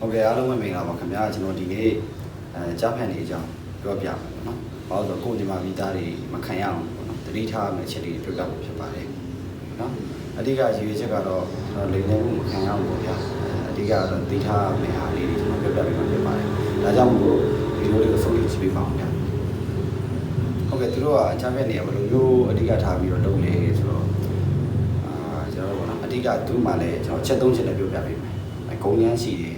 ဟုတ်ကဲ့အားလုံးပဲမင်္ဂလာပါခင်ဗျာကျွန်တော်ဒီနေ့အဲကြားဖန်နေအကြောင်းပြောပြမယ်ပေါ့နော်။ဘာလို့လဲဆိုတော့ကိုယ်ညီမမိသားတွေမခံရအောင်ပေါ့နော်။တတိထားမယ့်ချက်လေးတွေပြောပြဖို့ဖြစ်ပါတယ်။နော်။အဓိကရည်ရွယ်ချက်ကတော့ကျွန်တော်လိမ်လည်မှုမခံရအောင်ပေါ့ဗျာ။အဓိကကတော့တတိထားမယ့်အားလေးတွေကျွန်တော်ပြောပြပေးမှာဖြစ်ပါတယ်။ဒါကြောင့်မို့ဒီလိုလေးကိုဆုံးဖြတ်ကြည့်ပေးပါအောင်ဗျာ။ဟုတ်ကဲ့သူတို့ကကြားဖန်နေရဘယ်လိုမျိုးအဓိကထားပြီးတော့လုပ်လဲဆိုတော့အာကျွန်တော်တို့ပေါ့နော်အဓိကသူ့မှာလည်းကျွန်တော်ချက်သုံးချက်လည်းပြောပြပေးမယ်။အကုန်ရမ်းရှိတယ်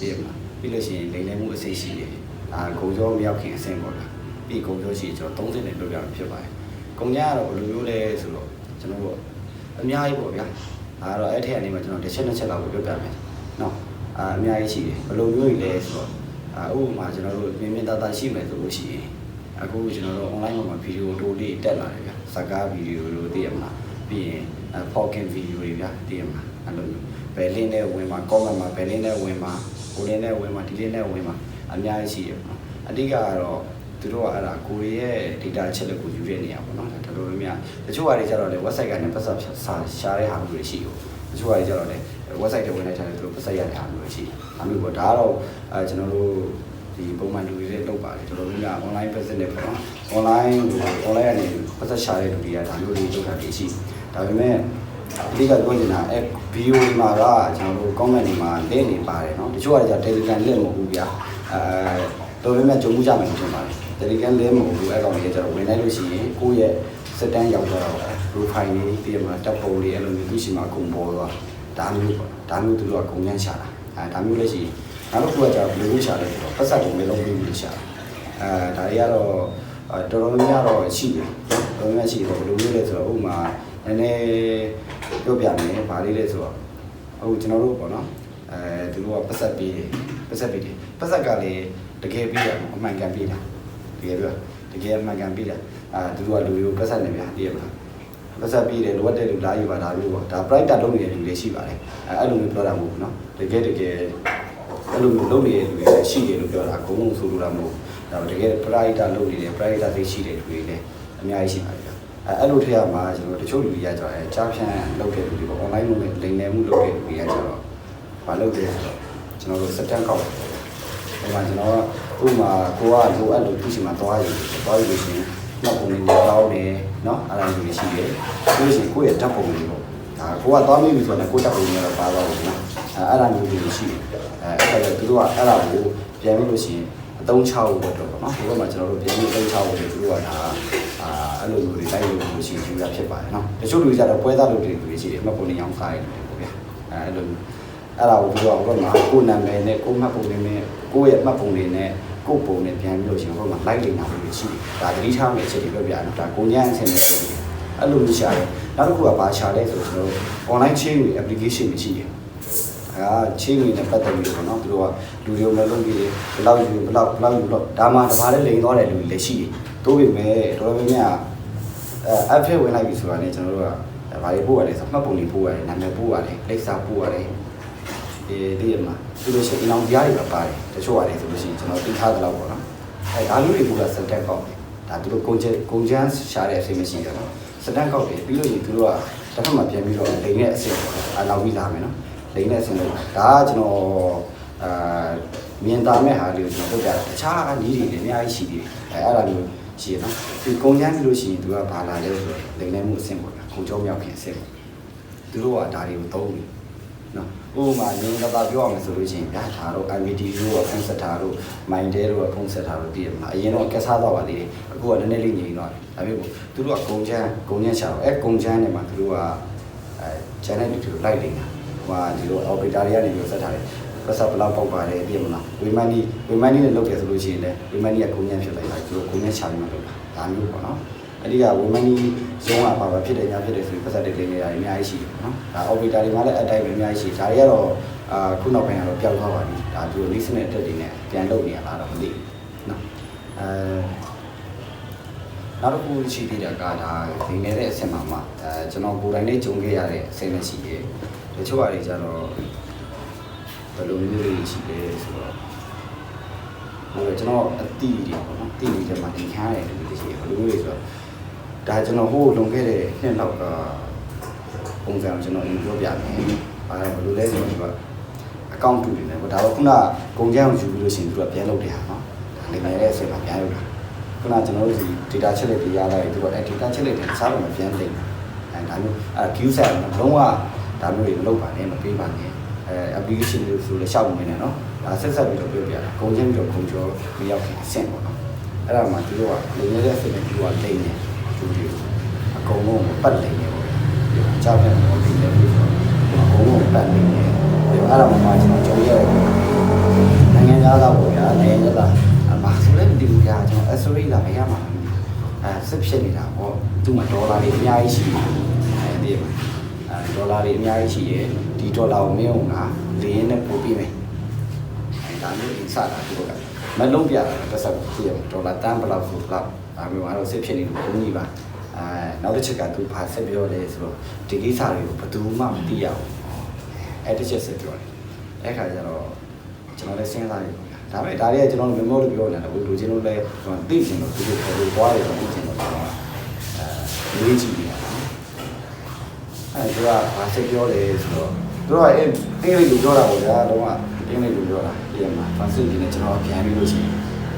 ပြည့်မလားပြီးလို့ရှိရင်လိမ်လည်မှုအစိတ်ရှိတယ်အာဂုံကြောမရောက်ခင်အဆင့်ပေါ့လားပြီးဂုံကြောရှိရင်ကျွန်တော်30နဲ့လုပ်ရမှာဖြစ်ပါတယ်ဂုံညာကတော့ဘယ်လိုမျိုးလဲဆိုတော့ကျွန်တော်တို့အများကြီးပေါ့ဗျာအဲတော့အဲ့ထက်အနေမှာကျွန်တော်တစ်ချက်နှစ်ချက်လောက်ပြောပြမယ်နော်အာအများကြီးရှိတယ်ဘယ်လိုမျိုးကြီးလဲဆိုတော့အာဥပမာကျွန်တော်တို့မြင်မြင်သာသာရှိမယ်ဆိုလို့ရှိရင်အခုကျွန်တော်တို့ online မှာဗီဒီယိုတိုလေးတက်လာတယ်ဗျာစကားဗီဒီယိုလိုသိရမလားပြီးရင် Falcon ဗီဒီယိုတွေဗျာသိရမလားအဲ့လိုမျိုးဘယ်လင်းနဲ့ဝင်မှာ comment မှာဘယ်လင်းနဲ့ဝင်မှာ ကိုလင်းနဲ့ဝင်မှာဒီလင်းနဲ့ဝင်မှာအများကြီးရှိရပေါ့နော်အဓိကကတော့သူတို့ကအဲ့ဒါကိုရီရဲ့ data အချက်လက်ကိုယူတဲ့နေရာပေါ့နော်ဒါတော်တော်များများတချို့ဟာတွေကျတော့လေ website ကနေပတ်သက်စာရှားတဲ့ဟာမျိုးတွေရှိတယ်တချို့ဟာတွေကျတော့လေ website တွေဝင်လိုက်တယ်သူတို့ပတ်သက်ရတဲ့ဟာမျိုးတွေရှိတယ်အမျိုးပေါ့ဒါကတော့အဲကျွန်တော်တို့ဒီပုံမှန်လူတွေလည်းလုပ်ပါတယ်တော်တော်များများ online business နဲ့ပေါ့နော် online ဟို online ကနေပတ်သက်ရှားတဲ့လူတွေကဒါမျိုးတွေလုပ်တာတွေရှိဒါပေမဲ့ အဓိကပြောချင်တာအဲဗီဒီယိုဒီမှာကကျွန်တော်တို့ comment တွေမှာလင်းနေပါတယ်เนาะတချို့ကကြာ Telegram လင်းမဟုတ်ဘူးဗျာအဲတော်တော်များကြုံမှုကြမယ်လို့ထင်ပါတယ် Telegram လင်းမဟုတ်ဘူးအဲ့ကောင်လေးကျတော့ဝင်လိုက်လို့ရှိရင်ကိုယ့်ရဲ့စက်တန်းရောက်တော့ profile လေးပြီးမှတပ်ပုံလေးအဲ့လိုမျိုးသူရှိမှအကုန်ပေါ်သွားဒါမျိုးပေါ့ဒါမျိုးသူတို့ကကုန်ညံ့ရှာတာအဲဒါမျိုးလည်းရှိနောက်တစ်ခုကကြာဘယ်လိုရှာလဲဆိုတော့ပတ်စပ်ကိုမလုံးပြီးပြီးရှာအဲဒါတွေကတော့တော်တော်များများတော့ရှိတယ်တော်တော်များများရှိတယ်ဘယ်လိုမျိုးလဲဆိုတော့ဥပမာနည်းနည်း ပြောပြမယ်ဗာလေးလဲဆိုတော့အခုကျွန်တော်တို့ပေါ့နော်အဲသူတို့ကပတ်ဆက်ပေးတယ်ပတ်ဆက်ပေးတယ်ပတ်ဆက်ကလည်းတကယ်ပေးတာအမှန်ကန်ပေးတာတကယ်ပြောတကယ်အမှန်ကန်ပေးတာအာသူတို့ကလူတွေကိုပတ်ဆက်နေဗျာသိရမလားပတ်ဆက်ပေးတယ်လိုအပ်တဲ့လူလာယူပါဒါမျိုးပေါ့ဒါ private လုပ်နေတဲ့လူတွေရှိပါတယ်အဲအဲ့လိုမျိုးပြောတာမဟုတ်ဘူးနော်တကယ်တကယ်အဲ့လိုမျိုးလုပ်နေတဲ့လူတွေလည်းရှိတယ်လို့ပြောတာအကုန်လုံးဆိုလိုတာမဟုတ်ဘူးဒါပေမဲ့တကယ် private လုပ်နေတယ် private သိရှိတဲ့လူတွေလည်းအများကြီးရှိပါတယ်ဗျာ အဲအဲ့လိုထည့်ရမှာကျွန်တော်တချို့လူတွေကကျတော့အဲကြားဖြန့်လုပ်တဲ့လူတွေပေါ့ online လုပ်တဲ့လိမ်လည်မှုလုပ်တဲ့လူတွေကကျတော့မလုပ်တယ်ဆိုတော့ကျွန်တော်တို့စက်တန်ကောက်တယ်ဟိုမှာကျွန်တော်ကဥမာကိုကလိုအပ်လို့သူ့စီမှာသွားယူသွားယူလို့ရှိရင်နောက်ပုံလေးတောင်းတယ်နော်အဲ့လိုမျိုးရှိတယ်ပြီးလို့ရှိရင်ကိုယ့်ရဲ့ဓာတ်ပုံလေးပေါ့ဒါကိုကသွားမိပြီဆိုတော့ကိုယ့်ဓာတ်ပုံလေးကတော့ပါတော့ဘူးနော်အဲ့အဲ့လိုမျိုးရှိတယ်အဲ့အဲ့ဒါသူတို့ကအဲ့ဒါကိုပြန်ပြီးလို့ရှိရင်အသုံးချဖို့အတွက်ပေါ့နော်ဒီဘက်မှာကျွန်တော်တို့ပြန်ပြီးအသုံးချဖို့အတွက်သူတို့ကဒါ အာအဲ့လိုမျိုးတွေလိုက်လို့လို့ရှိရင်ယူရဖြစ်ပါတယ်နော်တချို့လူကြတော့ပွဲသားလုပ်တဲ့လူတွေရှိတယ်မှတ်ပုံနေအောင်စားရတယ်ပေါ့ဗျာအဲအဲ့လိုအဲ့ဒါကိုသူတို့ကဘက်မှာကိုယ်နာမည်နဲ့ကိုယ်မှတ်ပုံတွေနဲ့ကိုယ့်ရဲ့မှတ်ပုံတွေနဲ့ကိုယ်ပုံနဲ့ပြန်ပြီးလို့ရှိရင်ဘက်မှာလိုက်နေတာမျိုးရှိတယ်ဒါတတိထားမယ့်အချက်တွေပြောပြတယ်ဒါကိုညံ့အဆင်နဲ့ဖြစ်တယ်အဲ့လိုမျိုးရှာတယ်နောက်တစ်ခုကဘာရှာလဲဆိုတော့ကျွန်တော်တို့ online chain တွေ application တွေရှိတယ် အဲချင်းဝင်နဲ့ပတ်သက်ပြီးတော့เนาะသူတို့ကလူတွေကိုမလုပ်ပြီးတယ်ဘယ်လောက်ယူဘယ်လောက်ဘယ်လောက်ယူတော့ဒါမှတပါးလေးလိန်သွားတယ်လူတွေလည်းရှိတယ် တိုးပေမဲ့တော်တော်များများအဲ app ထဲဝင်လိုက်ပြီဆိုတာနဲ့ကျွန်တော်တို့ကဘာတွေပို့ရတယ်ဆိုမှတ်ပုံတွေပို့ရတယ်နာမည်ပို့ရတယ်လိပ်စာပို့ရတယ်အေးဒီမှာသူတို့ရှိရင်အင်အောင်ပြားတွေပါပါတယ်တချို့ရတယ်ဆိုလို့ရှိရင်ကျွန်တော်သိထားသလောက်ပေါ့နော်အဲဒါမျိုးတွေပို့တာစက်တက်ကောက်တယ်ဒါသူတို့ကုန်ကျကုန်ကျန်းရှာတဲ့အချိန်မရှိတယ်နော်စက်တက်ကောက်တယ်ပြီးလို့ရှိရင်သူတို့ကတစ်ဖက်မှာပြန်ပြီးတော့လိန်တဲ့အဆင့်ပေါ့အနောက်ပြီးလာမယ်နော်လိမ့်နဲ့ဆင်းလို့ဒါကကျွန်တော်အာမြင်သာမဲ့ဟာလေးကိုကျွန်တော်တို့ပြတာတခြားနည်းတွေလည်းအများကြီးရှိသေးတယ်အဲအဲ့ဒါမျိုး ရှိရနော်ဒီကုံချမ်းပြီးလို့ရှိရင်သူကဘာလာလဲဆိုတော့လိမ့်နဲ့မှုအဆင့်ပေါ့ဗျာကိုကြောမြောက်ခင်အဆင့်ပေါ့သူတို့ကဒါတွေကိုသုံးပြီနော်ဥပမာငင်းသာပြောရမယ်ဆိုလို့ရှိရင်ဗျာဒါတော့ IVD တို့ကဖုန်းဆက်တာတို့ Mindel တို့ကဖုန်းဆက်တာတို့တည်ရမှာအရင်တော့ကက်စားတော့ပါသေးတယ်အခုကနည်းနည်းလေးငြိမ်တော့တယ်ဒါမျိုးပေါ့သူတို့ကကုံချမ်းကုံချမ်းချတော့အဲကုံချမ်းနဲ့မှာသူတို့ကအဲ channel တွေသူလိုက်နေတာဟိုဒီလို operator တွေကနေပြီးဆက်ထားတယ် ပတ်စပ်ဘလောက်ပေါက်ပါတယ်ပြည့်မလားဝေမန်ဒီဝေမန်ဒီနဲ့လုပ်တယ်ဆိုလို့ရှိရင်လည်းဝေမန်ဒီကကုန်းညံဖြစ်လိုက်တာသူတို့ကုန်းညံချပြီးမှလုပ်တာဒါမျိုးပေါ့နော်အဲ့ဒီကဝေမန်ဒီဇုံးကပါပါဖြစ်တယ်ညာဖြစ်တယ်ဆိုပြီးပတ်စပ်တွေတင်နေတာအများကြီးရှိတယ်နော်ဒါ operator တွေမှလည်းအတိုင်းပဲအများကြီးရှိဒါတွေကတော့အာခုနောက်ပိုင်းကတော့ပျောက်သွားပါပြီဒါသူတို့ listen နဲ့အတက်တွေနဲ့ပြန်လုပ်နေရလားတော့မသိဘူးနော်အဲနောက်တစ်ခုရှိသေးတာကဒါဒီနေတဲ့အဆင့်မှာမှအဲကျွန်တော်ကိုယ်တိုင်လေးဂျုံခဲ့ရတဲ့အဆင့်နဲ့ရှိတယ်တချို့အရာတွေကျတော့ဘ ယ်လိုမျိုးတွေရှိလဲဆိုတော့ဟိုကျွန်တော်အတိတွေပေါ့နော်တိတွေထဲမှာတင်ခါရတယ်လို့ရှိတယ်ဘယ်လိုမျိုးတွေဆိုတော့ဒါကျွန်တော်ဟိုလွန်ခဲ့တဲ့နှစ်လောက်ကပုံစံကိုကျွန်တော်အရင်ပြောပြမယ်။ဘာလဲဘယ်လိုလဲဆိုတော့အခ account တူနေတယ်ပေါ့ဒါတော့ခုနကုန်ကြမ်းကိုယူပြီးလို့ရှိရင်သူကပြန်လုပ်တယ်ဟာနော်လိမ်နေတဲ့အချိန်မှာပြန်လုပ်တာခုနကျွန်တော်တို့ဒီ data ချက်လက်တွေရလာရင်သူကအဲ data ချက်လက်တွေစားလို့မပြန်လိမ်အဲဒါမျိုးအဲ queue set လုံးဝဒါမျိုးတွေမလုပ်ပါနဲ့မပေးပါနဲ့ အဲ application တွေဆိုလည်းရှောက်နေတယ်နော်ဒါဆက်ဆက်ပြီးတော့ပြောပြတာကုန်ကြမ်းပြီးတော့ကုန်ကျော်မရောက်ခင်အဆင့်ပေါ့နော်အဲ့ဒါမှသူတို့ကလိမ်နေတဲ့အချိန်မှာသူကလိမ်နေသူတွေအကုန်လုံးပတ်လိမ်နေပေါ့ကြောက်တယ်ပေါ့လိမ်နေလို့ဆိုတော့အကုန်လုံးပတ်လိမ်နေတယ်အဲ့ဒါမှမှကျွန်တော်ကြုံရတယ်နိုင်ငံသားတော့ပေါ့ဗျာနိုင်ငံသားအမဆိုလည်းဒီလိုကြာကျွန်တော် SOE လာမရမှာအဲစစ်ဖြစ်နေတာပေါ့သူ့မှာဒေါ်လာတွေအများကြီးရှိတယ်အဲဒီမှာအဲ ဒေါ်လာတွေအများကြီးရှိရယ်ဒီဒေါ်လာကိုမင်းအောင်ကလေးရင်းနဲ့ပို့ပြီးမယ်အဲဒါမျိုးအင်စတာသူတို့ကမလုံးပြတာတစ်ဆက်ပြည့်ဒေါ်လာတန်းဘလောက်ဆိုဘလောက်ဒါမျိုးကတော့စစ်ဖြစ်နေလို့ဘုန်းကြီးပါအဲနောက်တစ်ချက်ကသူဘာဆက်ပြောလဲဆိုတော့ဒီကိစ္စတွေကိုဘယ်သူမှမသိရဘူးအဲတစ်ချက်ဆက်ပြောတယ်အဲ့ခါကျတော့ကျွန်တော်လည်းစဉ်းစားနေပေါ့ဒါပေမဲ့ဒါတွေကကျွန်တော်တို့ memo လို့ပြောနေတာဘူးလူချင်းတို့လည်းကျွန်တော်သိချင်လို့သူတို့ခေါ်လို့သွားတယ်ဆိုသိချင်လို့ကျွန်တော်အဲလေးကြည့်နေတာနော် အဲသူကဘာဆက်ပြောလဲဆိုတော့သူကအင်းအင်္ဂလိပ်လိုပြောတာပေါ့ဗျာတော့ကအင်္ဂလိပ်လိုပြောတာပြန်မှာ translate နဲ့ကျွန်တော်ပြန်ပြီးလို့ရှိရင်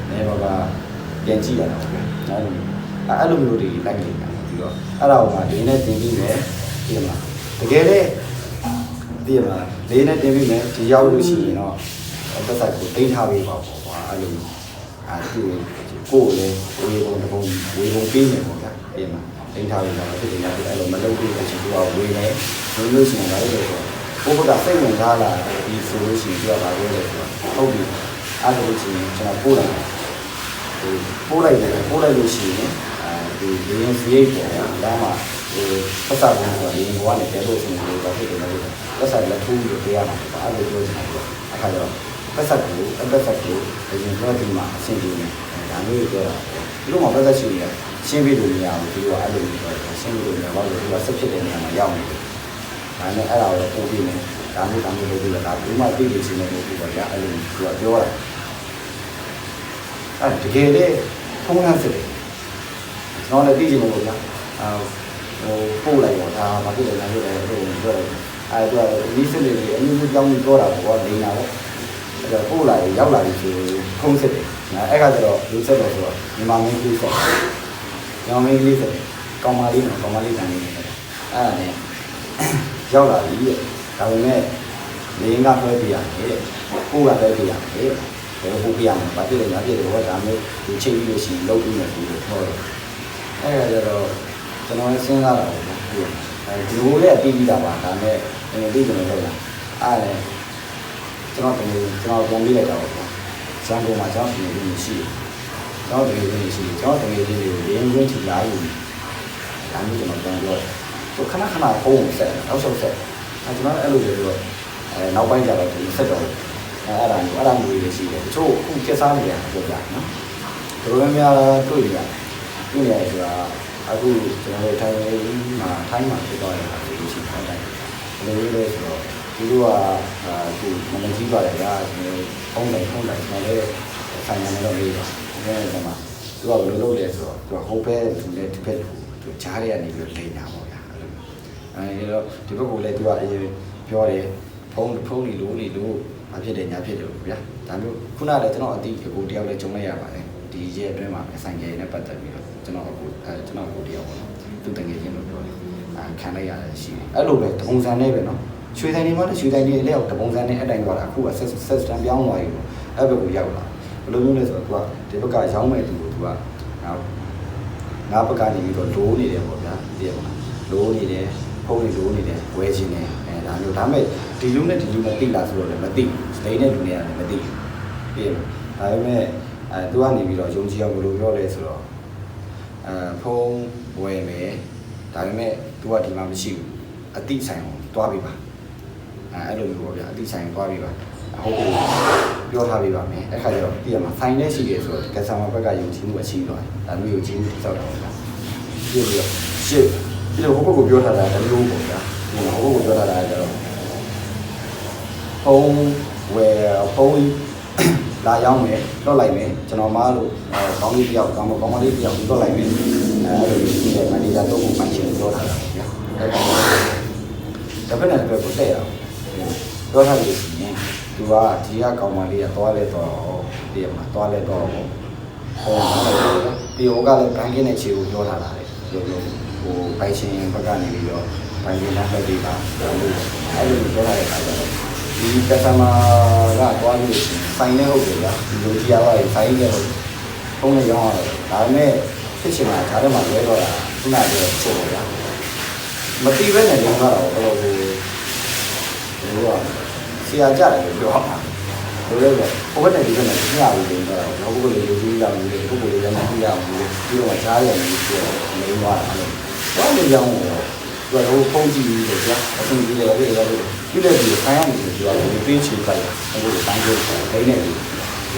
လည်းဘာကပြန်ကြည့်ရတာပေါ့ဗျာအဲ့လိုအဲ့လိုမျိုးတွေလိုက်နေတာပြီးတော့အဲ့ဒါကိုမှဒီနေ့တင်ပြီးမယ်ပြန်မှာတကယ်လေဒီမှာလေးနဲ့တင်ပြီးမယ်ဒီရောက်လို့ရှိရင်တော့သက်သက်ကိုတိတ်ထားပေးပါပေါ့ကွာအဲ့လိုအာသူကိုယ်လည်းဝေပုံတစ်ပုံဝေပုံပေးမယ်ပေါ့ဗျာပြန်မှာ တိတ်ထားပေးပါဖြစ်တယ်ညာအဲ့လိုမလုပ်ဘူးလို့ရှိရင်သူကဝေနေလို့လို့ရှိရင်လည်းဆိုတော့ဘုဘကစိတ်ဝင်စားလာဒီဆိုလို့ရှိရင်သူကဘာပြောလဲဆိုတော့ဟုတ်ပြီအဲ့လိုလို့ရှိရင်ကျွန်တော်ပို့လိုက်ဟိုပို့လိုက်တယ်ပို့လိုက်လို့ရှိရင်အဲဒီဒီရင်စရိတ်ပေါ်တာဒါမှဟိုပတ်စာဘူးဆိုရင်ဘဝနဲ့တဲလို့ရှိရင်ဘာဖြစ်တယ်လဲပတ်စာလက်ထူးလို့ပေးရမှာပေါ့အဲ့လိုပြောချင်တယ်အခါကျတော့ပတ်စာကိုအပတ်စာကိုအရင်ကဒီမှာအဆင်ပြေနေဒါမျိုးပြောတာ ဒီလိုမှပတ်စာရှိရရှင်းပြလို့မရဘူးဒီကအဲ့လိုပြောတယ်ရှင်းပြလို့မရဘူးဒီကဆက်ဖြစ်တဲ့နေရာမှာရောက်နေတယ်ဒါနဲ့အဲ့ဒါကိုပို့ပြီးနေဒါမျိုးဒါမျိုးလုပ်ပြီးတော့ဒါဘူးမှသိနေချင်းနေလို့ပြောရအဲ့လိုသူကပြောတာအဲ့တကယ်လေဖုန်းနဲ့စစ်တယ်ကျွန်တော်လည်းသိချင်လို့ဗျာအာဟိုပို့လိုက်တော့ဒါဘာဖြစ်လဲလဲလို့ဟိုပြောတယ်အဲ့တော့ဒီစစ်တွေအမျိုးမျိုးကြောင်းပြီးပြောတာပေါ့နေတာပေါ့အဲ့ တော့ပို့လာရောက်လာပြီဆိုဖုန်းစစ်တယ်အဲ့ကကျတော့လူဆက်တော့ဆိုတော့မြန်မာမင်းကြီးဆက်မြန်မာမင်းကြီးဆက်ကောင်မလေးနော်ကောင်မလေးတန်နေတယ်အဲ့ဒါနဲ့ရောက်လာပြီတဲ့ဒါပေမဲ့လင်းကဆွဲပြရတယ်တဲ့ပို့ကဆွဲပြရတယ်ဘယ်ပို့ပြရမလဲဘာဖြစ်လဲညာဖြစ်တယ်ဟောဒါမျိုးဒီချိန်ပြီးလို့ရှိရင်လုပ်ပြီးမယ်ဆိုလို့ပြောတယ်အဲ့ဒါကျတော့ကျွန်တော်လည်းစဉ်းစားတာပေါ့အဲဒီလိုလည်းပြီးပြီးတာပါဒါနဲ့အဲပြီးကျွန်တော်လုပ်တာအဲ့ဒါ ကျွန်တော်တို့ကျွန်တော်ပြန်ပြီးလိုက်တာပေါ့ဇန်ကုန်မှာကျွန်တော်ပြင်ပြီးရှိတယ်ကျွန်တော်တကယ်ကြီးရှိတယ်ကျွန်တော်တကယ်ကြီးကိုရင်းရင်းချီလာယူဒါမျိုးကျွန်တော်ပြန်ပြောတယ်သူခဏခဏဖုန်းဆက်အောက်ရှောက်ဆက်အဲကျွန်တော်အဲ့လိုပြောတော့အဲနောက်ပိုင်းကျတော့ဒီဆက်တော့အဲအဲ့ဒါမျိုးအဲ့ဒါမျိုးတွေရှိတယ်တချို့ခုကျက်စားနေတယ်ပြောပြနော်တော်တော်များတွေ့ရတယ်တွေ့ရတယ်ဆိုတာအခုကျွန်တော်တို့ထိုင်မှာထိုင်းမှာဖြစ်သွားတယ်ဆိုလို့ရှိရင်ထိုင်းတိုင်းဘယ်လိုလဲဆိုတော့ ဒီလိုကအခုမနကြီးသွားတယ်ဗျာကျွန်တော်ဖုန်းလိုက်ဖုန်းလိုက်ကျွန်တော်လည်းဆိုင်ရနေတော့လေးပါအဲဒီမှာသူကဘယ်လိုလုပ်လဲဆိုတော့သူကဟိုဘက်သူလည်းဒီဘက်သူကြားရနေပြီးလိမ့်တာပေါ့ဗျာအဲဒီတော့ဒီဘက်ကလည်းသူကအရင်ပြောတယ်ဖုန်းဖုန်းနေလို့နေလို့မဖြစ်တယ်ညာဖြစ်တယ်ဗျာဒါမျိုးခုနကလည်းကျွန်တော်အတိအကိုတယောက်လည်းကြုံလိုက်ရပါတယ်ဒီရဲ့အတွင်းမှာဆိုင်ကယ်နဲ့ပတ်သက်ပြီးတော့ကျွန်တော်အခုအဲကျွန်တော်ကိုတယောက်ပေါ့နော်သူတငယ်ချင်းလို့ပြောတယ်အဲခံလိုက်ရတယ်ရှိတယ်အဲ့လိုပဲတပုံစံနဲ့ပဲနော် ရွှေဆိုင်တွေမှာလည်းရွှေဆိုင်တွေအလျောက်တပုံစံနဲ့အတိုင်းသွားတာအခုကဆက်ဆက်စတန်ပြောင်းသွားပြီပေါ့အဲ့ဘက်ကိုရောက်လာဘယ်လိုမျိုးလဲဆိုတော့သူကဒီဘက်ကရောင်းမဲ့သူကိုသူကနောက်ငါဘက်ကနေပြီးတော့လိုးနေတယ်ပေါ့ဗျာဒီရပါလိုးနေတယ်ဖုန်းနေလိုးနေတယ်ဝဲခြင်းနေအဲဒါမျိုးဒါမဲ့ဒီလူနဲ့ဒီလူနဲ့တိလာဆိုတော့လည်းမသိဘူးလိန်နဲ့လူနဲ့လည်းမသိဘူးပြီးရင်ဒါပေမဲ့အဲသူကနေပြီးတော့ယုံကြည်အောင်ဘယ်လိုပြောလဲဆိုတော့အဲဖုန်းဝယ်မယ်ဒါပေမဲ့သူကဒီမှာမရှိဘူးအတိဆိုင်ကိုတွားပြီးပါ အဲအဲ့လိုမျိုးပေါ့ဗျာအတိဆိုင်ကိုတွားပြီးပါဟုတ်ကဲ့ပြောထားပေးပါမယ်အဲ့ခါကျတော့ပြည်မှာဆိုင်နဲ့ရှိတယ်ဆိုတော့ကက်ဆာမာဘက်ကယုံကြည်မှုအရှိသွားတယ်ဒါမျိုးယုံကြည်မှုတိစောက်တာပေါ့ဗျာပြီးပြီးတော့ရှစ်ပြီးတော့ဟိုဘက်ကိုပြောထားတာတမျိုးပေါ့ဗျာဒီမှာဟိုဘက်ကိုပြောထားတာကျတော့ဖုန်းဝယ်ဖုန်းလာရောက်မယ်တော့လိုက်မယ်ကျွန်တော်မားလို့အဲကောင်းလေးတယောက်ကောင်းမကောင်းမလေးတယောက်တော့လိုက်မယ်အဲအဲ့လိုဒီမန်နေဂျာတော့ကိုမှရှင်းပြောထားတာဗျာအဲ့ဒါတစ်ဖက်နဲ့တစ်ဖက်ကိုတက်ရအောင် ပြောထားလို့ရှိရင်ဒီသူကဒီကကောင်မလေးကသွားလဲတော့တည်ရမှာသွားလဲတော့ဟောပြီးတော့ကလည်းဘန်ကင်းနဲ့ခြေကိုပြောထားတာလေပြောပြောဟိုပိုင်ရှင်ဘက်ကနေပြီးတော့ဘန်ကင်းနဲ့ဖက်ပြီးပါအဲ့လိုအဲ့လိုပြောထားတဲ့အခါကျတော့ဒီကစတမာကသွားလို့ရှိရင်ဆိုင်နေဟုတ်တယ်ဗျာဒီလိုကြီးရပါရင်ဆိုင်နေဟုတ်ဖုန်းနဲ့ရောင်းရတယ်ဒါပေမဲ့ဖြစ်ချင်တာဒါတော့မှလွဲတော့တာခုနကပြောချက်ပေါ့ဗျာမတိပဲနဲ့ရောင်းတာတော့ဘယ်လိုလဲဟိုက ဆရာကြတယ်လို့ပြောတာဘယ်လိုလဲဟိုဘက်နဲ့ဒီဘက်နဲ့ညှာပြီးတင်တော့တော့ဘုရားလေးလူကြီးရောက်နေတယ်ဘုရားလေးလည်းမကြည့်ရဘူးပြီးတော့ကြားရတယ်ပြီးတော့မင်းသွားတာအဲ့လိုတော့ကြောင်းတော့သူကဟိုဖုန်းကြည့်ပြီးတော့ကြာအဆင်ပြေတယ်ပြေတယ်ပြေတယ်ပြီးတော့ခိုင်းရမယ်ဆိုတော့ဒီပေးချေပိုက်ဟိုကိုတိုင်းကိုဒိနေပြီး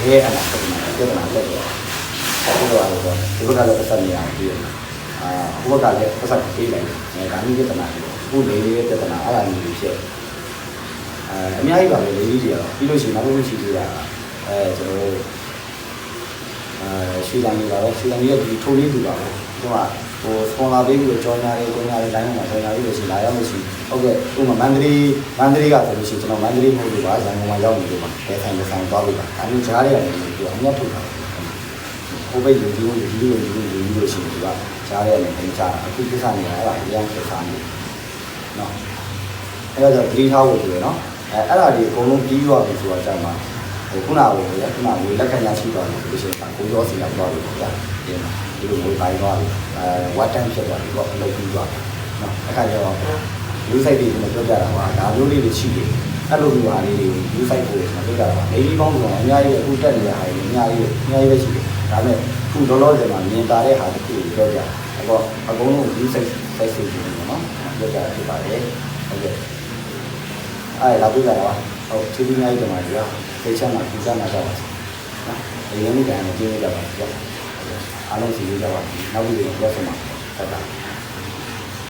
ရဲအလားပတ်မှာပြဿနာတက်တော့ဟိုကတော့ဒီဘက်ကလည်းပတ်သက်နေအောင်ပြီးအာဟိုဘက်ကလည်းပတ်သက်ပြေးလိုက်တယ်ဒါမျိုးပြဿနာတွေခုလေးလေးပြဿနာအဲ့ဒါမျိုးဖြစ် အဲအများကြီးပါပဲလေးကြီးတွေကတော့ပြီးလို့ရှိရင်နောက်တစ်ခုရှိသေးတာအဲကျွန်တော်တို့အဲရွှေတန်ကြီးပါတော့ရွှေတန်ကြီးရဲ့ဒီထိုးလေးတူပါတော့ဒီမှာဟိုစပွန်ဆာပေးပြီးတော့ကြောညာလေးကြောညာလေးတိုင်းမှာကြောညာလေးလို့ရှိရင်လာရောက်လို့ရှိရင်ဟုတ်ကဲ့ဥပမာမန္တလေးမန္တလေးကဆိုလို့ရှိရင်ကျွန်တော်မန္တလေးမဟုတ်ဘူးပါရန်ကုန်မှာရောက်နေလို့ပါဘယ်ဆိုင်ဘယ်ဆိုင်သွားလို့ပါဒါမျိုးကြားရရတယ်လို့ပြောအမြတ်ထုတ်တာဟိုဘက်ယူယူယူယူယူယူယူလို့ရှိရင်ဒီကကြားရရတယ်ခင်ကြားအခုကိစ္စနေတာအဲ့ဒါအရင်ကိစ္စနေနော်အဲ့ဒါကြောင့်သတိထားဖို့ဆိုရယ်နော် အဲအဲ့ဒါဒီအကုန်လုံးပြီးသွားပြီဆိုတော့ကြာမှာဟိုခုနကဟိုရခုနကလက်ခံရရှိသွားတယ်ဆိုလို့ရှိရင်ကိုရောစီရောက်သွားပြီကြာဒီမှာဒီလိုမျိုးပိုင်းသွားပြီအဲဝတ်တန်ဖြစ်သွားပြီတော့အလုပ်ပြီးသွားပြီနော်အခါကျတော့လူဆိုင်တွေကျွန်တော်ပြောပြတာပါဒါမျိုးလေးတွေရှိတယ်အဲ့လိုမျိုးဟာလေးတွေလူဆိုင်ကိုကျွန်တော်ပြောပြတာပါနေဒီပေါင်းဆိုတော့အများကြီးအခုတက်နေတဲ့ဟာတွေအများကြီးအများကြီးပဲရှိတယ်ဒါပေမဲ့ခုလောလောဆယ်မှာမြင်တာတဲ့ဟာတစ်ခုကိုပြောပြအဲ့တော့အကုန်လုံးလူဆိုင်ဆိုင်စီနေတယ်နော်ပြောပြတာဖြစ်ပါတယ်ဟုတ်ကဲ့ အဲ့လာပြကြတာပါဟုတ်ချီးပြီးနိုင်ကြမှာကြာသိချမ်းမှာပြချမ်းမှာတော့နော်အရင်ကတည်းကကျင်းနေကြပါကြာအားလုံးစီရေးကြပါနောက်ပြီးတော့ပြောစမှာဆက်တာ